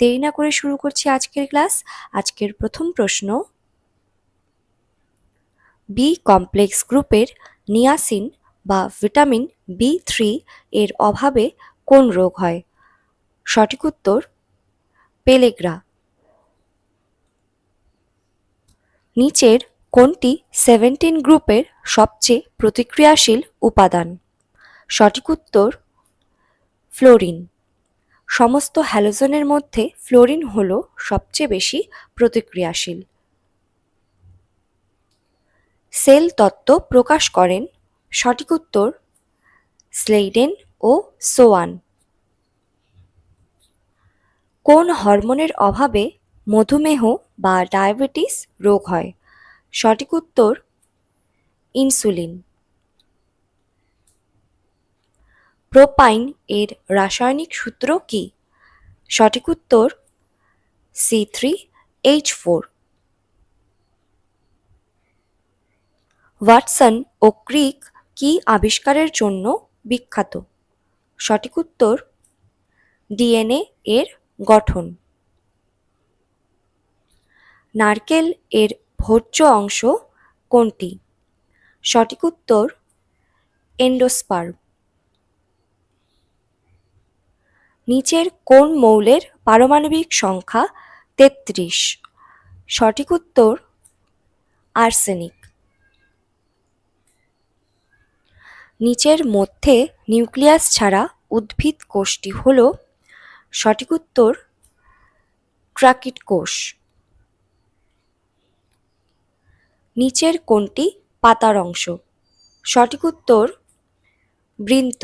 দেরি না করে শুরু করছি আজকের ক্লাস। আজকের প্রথম প্রশ্ন বি কমপ্লেক্স গ্রুপের নিয়াসিন বা ভিটামিন বি থ্রি এর অভাবে কোন রোগ হয়? সঠিক উত্তর, পেলেগ্রা। নিচের কোনটি সেভেন্টিন গ্রুপের সবচেয়ে প্রতিক্রিয়াশীল উপাদান? সঠিক উত্তর ফ্লোরিন সমস্ত হ্যালোজেনের মধ্যে ফ্লোরিন হল সবচেয়ে বেশি প্রতিক্রিয়াশীল। সেল তত্ত্ব প্রকাশ করেন সঠিক উত্তর স্লেইডেন ও সোয়ান। কোন হরমোনের অভাবে মধুমেহ বা ডায়াবেটিস রোগ হয়? সঠিক উত্তর ইনসুলিন। প্রোপাইন এর রাসায়নিক সূত্র কি? সঠিক উত্তর C three H four. Watson ও ক্রিক কি আবিষ্কারের জন্য বিখ্যাত? সঠিক উত্তর ডিএনএ এর গঠন। নারকেল এর ভোজ্য অংশ কোনটি? সঠিক উত্তর এন্ডোস্পার্ম। নিচের কোন মৌলের পারমাণবিক সংখ্যা তেত্রিশ। সঠিক উত্তর আর্সেনিক। নিচের মধ্যে নিউক্লিয়াস ছাড়া উদ্ভিদ কোষটি হল সঠিক উত্তর ট্রাকিট কোষ। নিচের কোনটি পাতার অংশ। সঠিক উত্তর বৃন্ত।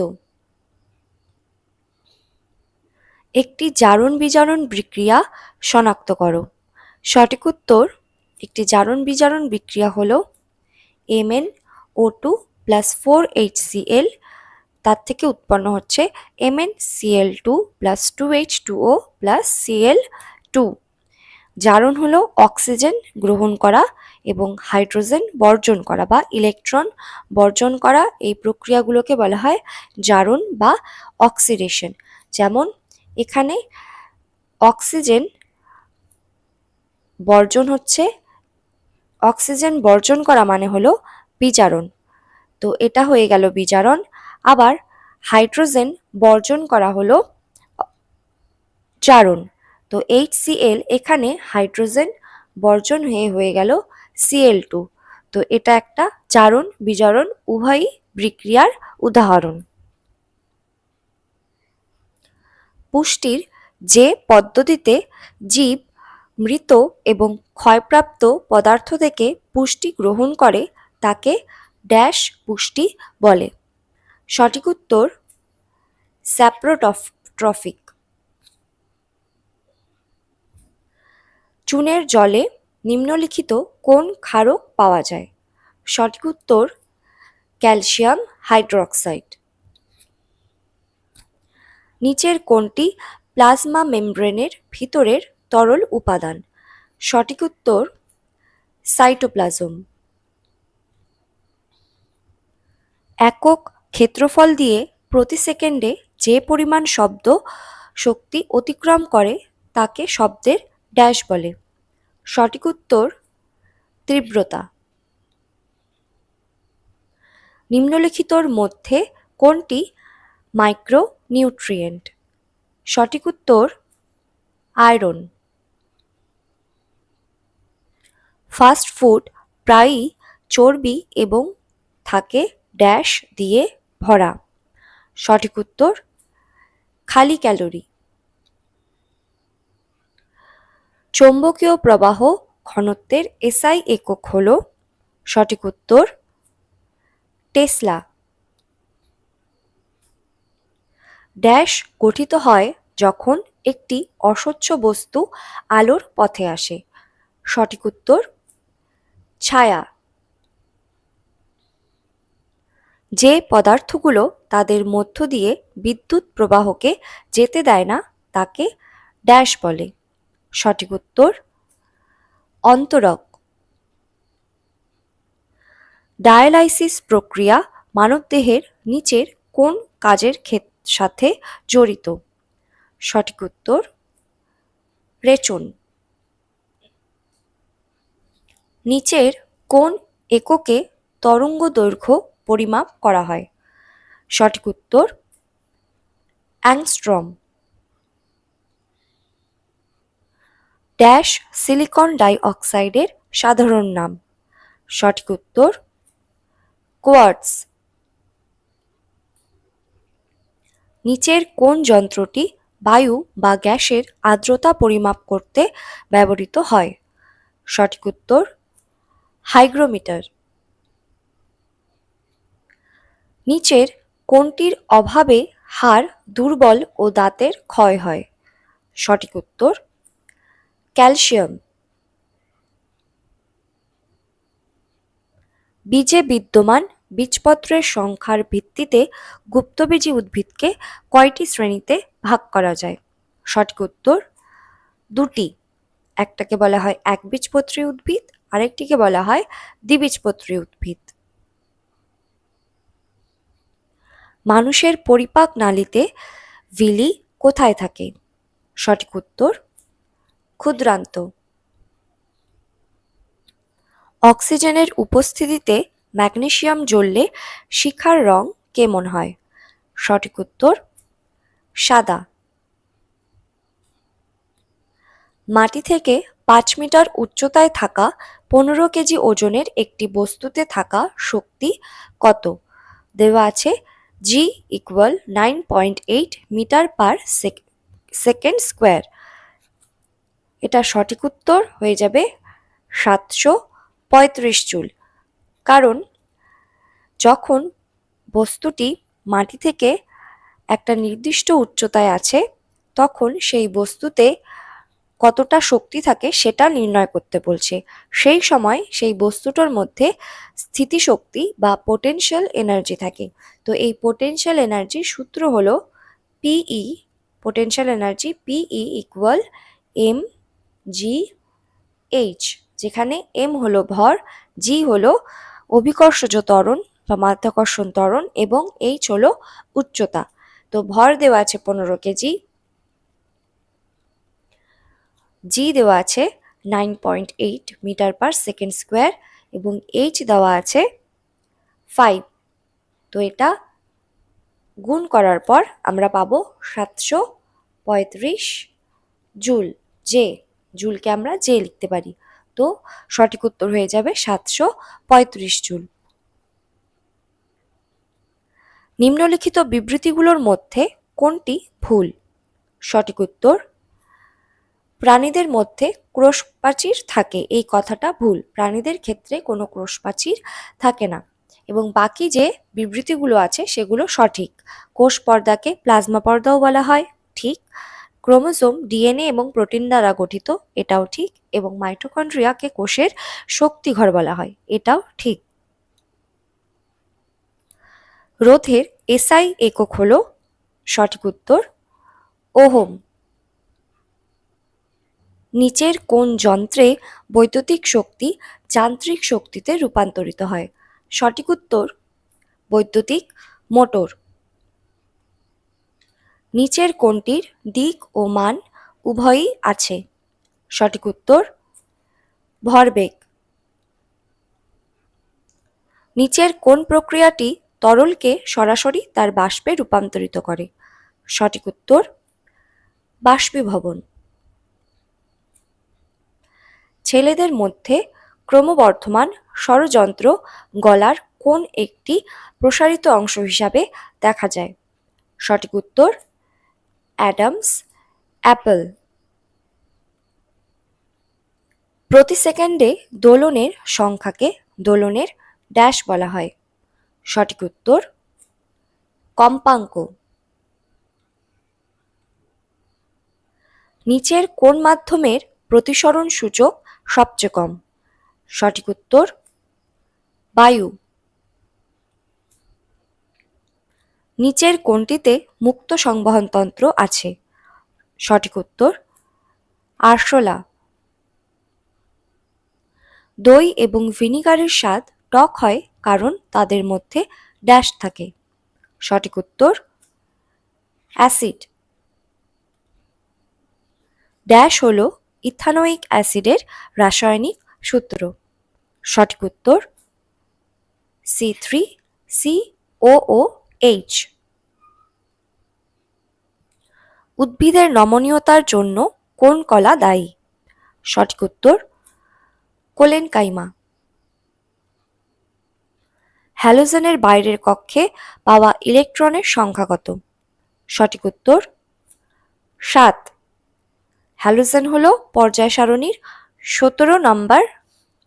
একটি জারণ বিজারণ বিক্রিয়া শনাক্ত করো। সঠিক উত্তর, একটি জারণ বিজারণ বিক্রিয়া হল MN O two plus four H C L তার থেকে উৎপন্ন হচ্ছে MN CL two plus two H two O plus CL two জারণ হলো অক্সিজেন গ্রহণ করা এবং হাইড্রোজেন বর্জন করা বা ইলেকট্রন বর্জন করা। এই প্রক্রিয়াগুলোকে বলা হয় জারণ বা অক্সিডেশন। যেমন এখানে অক্সিজেন বর্জন হচ্ছে, অক্সিজেন বর্জন করা মানে হলো বিজারণ। তো এটা হয়ে গেল বিজারণ। আবার হাইড্রোজেন বর্জন করা হলো জারণ। তো এইচ সিএল এখানে হাইড্রোজেন বর্জন হয়ে হয়ে গেল সিএল টু তো এটা একটা চারণ বিজারণ, উভয়ই বিক্রিয়ার উদাহরণ। পুষ্টির যে পদ্ধতিতে জীব মৃত এবং ক্ষয়প্রাপ্ত পদার্থ থেকে পুষ্টি গ্রহণ করে, তাকে ড্যাশ পুষ্টি বলে। সঠিক উত্তর, স্যাপ্রোট্রফিক। চুনের জলে নিম্নলিখিত কোন ক্ষারক পাওয়া যায়? সঠিক উত্তর, ক্যালসিয়াম হাইড্রোক্সাইড। নিচের কোনটি প্লাজমা মেমব্রেনের ভিতরের তরল উপাদান। সঠিক উত্তর, সাইটোপ্লাজম। একক ক্ষেত্রফল দিয়ে প্রতি সেকেন্ডে যে পরিমাণ শব্দ শক্তি অতিক্রম করে তাকে শব্দের ড্যাশ বলে। সঠিক উত্তর, তীব্রতা। নিম্নলিখিতর মধ্যে কোনটি মাইক্রো নিউট্রিয়েন্ট সঠিক উত্তর, আয়রন। ফাস্ট ফুড প্রায়ই চর্বি এবং থাকে ড্যাশ দিয়ে ভরা। সঠিক উত্তর, খালি ক্যালোরি। চৌম্বকীয় প্রবাহ ঘনত্বের এসআই একক হল সঠিক উত্তর, টেসলা। ড্যাশ গঠিত হয় যখন একটি অস্বচ্ছ বস্তু আলোর পথে আসে। সঠিক উত্তর, ছায়া। যে পদার্থগুলো তাদের মধ্য দিয়ে বিদ্যুৎ প্রবাহকে যেতে দেয় না, তাকে ড্যাশ বলে। সঠিক উত্তর, অন্তরক। ডায়ালাইসিস প্রক্রিয়া মানবদেহের নিচের কোন কাজের সাথে জড়িত। সঠিক উত্তর, রেচন। নিচের কোন এককে তরঙ্গ দৈর্ঘ্য পরিমাপ করা হয়। সঠিক উত্তর, অ্যাংস্ট্রম। ড্যাশ সিলিকন ডাইঅক্সাইডের সাধারণ নাম। সঠিক উত্তর কোয়ার্টস নিচের কোন যন্ত্রটি বায়ু বা গ্যাসের আর্দ্রতা পরিমাপ করতে ব্যবহৃত হয়? সঠিক উত্তর, হাইগ্রোমিটার। নিচের কোনটির অভাবে হাড় দুর্বল ও দাঁতের ক্ষয় হয়? সঠিক উত্তর, ক্যালসিয়াম। বীজে বিদ্যমান বীজপত্রের সংখ্যার ভিত্তিতে গুপ্তবীজী উদ্ভিদকে কয়টি শ্রেণীতে ভাগ করা যায়? সঠিক উত্তর, দুটি। একটাকে বলা হয় একবীজপত্রী উদ্ভিদ, আরেকটিকে বলা হয় দ্বিবীজপত্রী উদ্ভিদ। মানুষের পরিপাক নালীতে ভিলি কোথায় থাকে? সঠিক উত্তর, ক্ষুদ্রান্ত। অক্সিজেনের উপস্থিতিতে ম্যাগনেসিয়াম জ্বললে শিখার রং কেমন হয়? সঠিক উত্তর, সাদা। মাটি থেকে পাঁচ মিটার উচ্চতায় থাকা পনেরো কেজি ওজনের একটি বস্তুতে থাকা শক্তি কত? দেওয়া আছে G equal nine point eight metre per second square এটা সঠিক উত্তর হয়ে যাবে সাতশো পঁয়ত্রিশ জুল। কারণ যখন বস্তুটি মাটি থেকে একটা নির্দিষ্ট উচ্চতায় আছে, তখন সেই বস্তুতে কতটা শক্তি থাকে সেটা নির্ণয় করতে বলছে। সেই সময় সেই বস্তুটার মধ্যে স্থিতিশক্তি বা পোটেনশিয়াল এনার্জি থাকে। তো এই পোটেনশিয়াল এনার্জির সূত্র হলো PE potential energy PE equal M G H যেখানে এম হলো ভর জি হলো অভিকর্ষজ ত্বরণ বা মাধ্যাকর্ষণ ত্বরণ এবং এইচ হলো উচ্চতা। তো ভর দেওয়া আছে পনেরো কেজি। জি দেওয়া আছে nine point eight metre per second square এবং এইচ দেওয়া আছে ফাইভ তো এটা গুণ করার পর আমরা পাবো সাতশো পঁয়ত্রিশ জুল। জে জুলকে আমরা জে লিখতে পারি। তো সঠিক উত্তর হয়ে যাবে সাতশো পঁয়ত্রিশ জুল। নিম্নলিখিত বিবৃতিগুলোর মধ্যে কোনটি ভুল? সঠিক উত্তর, প্রাণীদের মধ্যে ক্রোশ প্রাচীর থাকে, এই কথাটা ভুল। প্রাণীদের ক্ষেত্রে কোনো ক্রোশ প্রাচীর থাকে না এবং বাকি যে বিবৃতিগুলো আছে সেগুলো সঠিক। কোষ পর্দাকে প্লাজমা পর্দাও বলা হয়, ঠিক। ক্রোমোজোম, ডিএনএ এবং প্রোটিন দ্বারা গঠিত। এটাও ঠিক এবং মাইটোকন্ড্রিয়াকে কোষের শক্তিঘর বলা হয়। এটাও ঠিক। রোধের এসআই একক হল সঠিক উত্তর, ওহম। নিচের কোন যন্ত্রে বৈদ্যুতিক শক্তি যান্ত্রিক শক্তিতে রূপান্তরিত হয়? সঠিক উত্তর, বৈদ্যুতিক মোটর। নিচের কোনটির দিক ও মান উভয়ই আছে। সঠিক উত্তর, ভরবেগ। নিচের কোন প্রক্রিয়াটি তরলকে সরাসরি তার বাষ্পে রূপান্তরিত করে। সঠিক উত্তর, বাষ্পীভবন। ছেলেদের মধ্যে ক্রমবর্ধমান ষড়যন্ত্র গলার কোন একটি প্রসারিত অংশ হিসাবে দেখা যায়। সঠিক উত্তর অ্যাডামস, অ্যাপল। প্রতি সেকেন্ডে দোলনের সংখ্যাকে দোলনের ড্যাশ বলা হয়। সঠিক উত্তর, কম্পাঙ্ক। নিচের কোন মাধ্যমের প্রতিসরণ সূচক সবচেয়ে কম? সঠিক উত্তর, বায়ু। নিচের কোনটিতে মুক্ত সংবহনতন্ত্র আছে। সঠিক উত্তর, আরশোলা। দই এবং ভিনিগারের স্বাদ টক হয় কারণ তাদের মধ্যে ড্যাশ থাকে। সঠিক উত্তর, অ্যাসিড। ড্যাশ হল ইথানোয়িক অ্যাসিডের রাসায়নিক সূত্র। সঠিক উত্তর, C three, C O O H উদ্ভিদের নমনীয়তার জন্য কোন কলা দায়ী? সঠিক উত্তর, কোলেনকাইমা। হ্যালোজেনের বাইরের কক্ষে পাওয়া ইলেকট্রনের সংখ্যা কত? সঠিক উত্তর, সাত। হ্যালোজেন হল পর্যায় সারণীর সতেরো নম্বর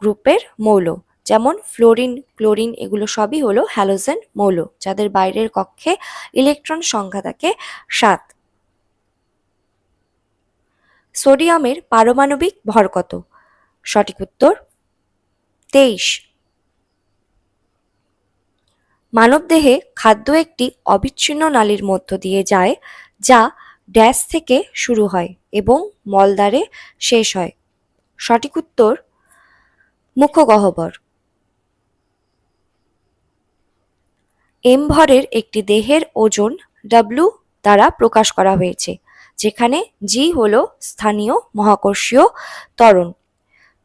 গ্রুপের মৌল। যেমন ফ্লোরিন, ক্লোরিন এগুলো সবই হলো হ্যালোজেন মৌল, যাদের বাইরের কক্ষে ইলেকট্রন সংখ্যা থাকে সাত। সোডিয়ামের পারমাণবিক ভর কত? সঠিক উত্তর, তেইশ। মানবদেহে খাদ্য একটি অবিচ্ছিন্ন নালীর মধ্য দিয়ে যায়, যা ড্যাশ থেকে শুরু হয় এবং মলদ্বারে শেষ হয়। সঠিক উত্তর, মুখগহ্বর। এম ভরের একটি দেহের ওজন ডাব্লু দ্বারা প্রকাশ করা হয়েছে, যেখানে জি হল স্থানীয় মহাকর্ষীয় ত্বরণ।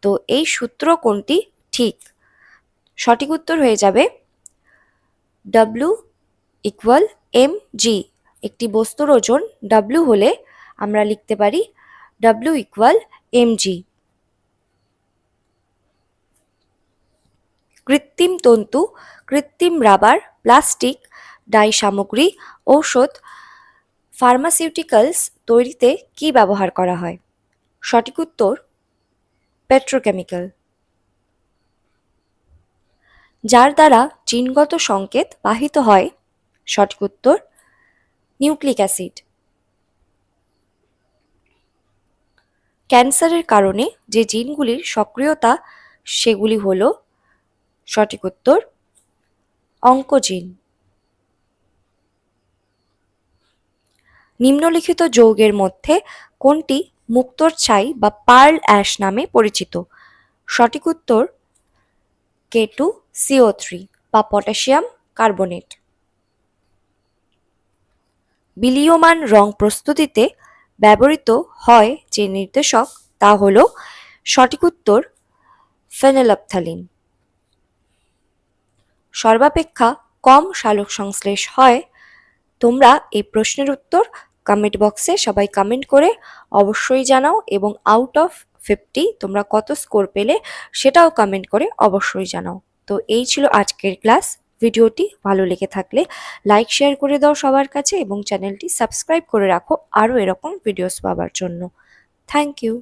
তো এই সূত্র কোনটি? ঠিক। সঠিক উত্তর হয়ে যাবে ডাব্লু ইকুয়াল এম জি একটি বস্তুর ওজন ডাব্লু হলে আমরা লিখতে পারি ডাব্লু ইকুয়াল এম জি কৃত্রিম তন্তু, কৃত্রিম রাবার প্লাস্টিক, ডাই সামগ্রী, ঔষধ, ফার্মাসিউটিক্যালস তৈরিতে কি ব্যবহার করা হয়? সঠিক উত্তর, পেট্রোকেমিক্যাল। যার দ্বারা জিনগত সংকেত বাহিত হয়, সঠিক উত্তর, নিউক্লিক অ্যাসিড। ক্যান্সারের কারণে যে জিনগুলির সক্রিয়তা, সেগুলি হল সঠিক উত্তর অঙ্কজিন। নিম্নলিখিত যৌগের মধ্যে কোনটি মুক্তোর ছাই বা পার্ল অ্যাশ নামে পরিচিত? সঠিক উত্তর কে টু সিও থ্রি বা পটাশিয়াম কার্বনেট। বিলীয়মান রং প্রস্তুতিতে ব্যবহৃত হয় যে নির্দেশক তা হল সঠিক উত্তর ফেনেলপথ্যালিন সর্বাপেক্ষা কম সালোক সংশ্লেষ হয়। তোমরা এই প্রশ্নের উত্তর কমেন্ট বক্সে সবাই কমেন্ট করে অবশ্যই জানাও এবং আউট অফ ফিফটি তোমরা কত স্কোর পেলে সেটাও কমেন্ট করে অবশ্যই জানাও। তো এই ছিল আজকের ক্লাস ভিডিওটি ভালো লেগে থাকলে লাইক শেয়ার করে দাও সবার কাছে এবং চ্যানেলটি সাবস্ক্রাইব করে রাখো আরও এরকম ভিডিওস পাওয়ার জন্য। Thank you